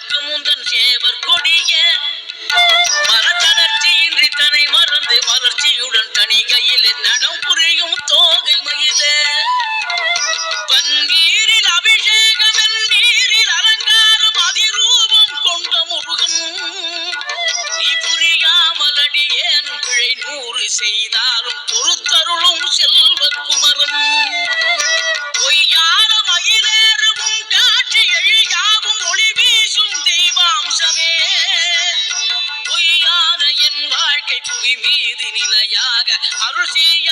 மறக்கும் உந்தன் சேவர் கொடிய. மரத்தளர்ச்சியின்றி தன்னை மறந்து வளர்ச்சியுடன் தனி கையில் நடம் புரியும் தோகை மகிழ. பன்னீரில் அபிஷேகம் நீரில் அலங்காரம் அதிரூபம் கொண்ட முருகன். நீ புரியாமல் அடியேன் பிழை நூறு செய்தாலும் பொறுத்தருளும் செல்லும் வாழ்க்கை புவி மீது நிலையாக அருள் செய்ய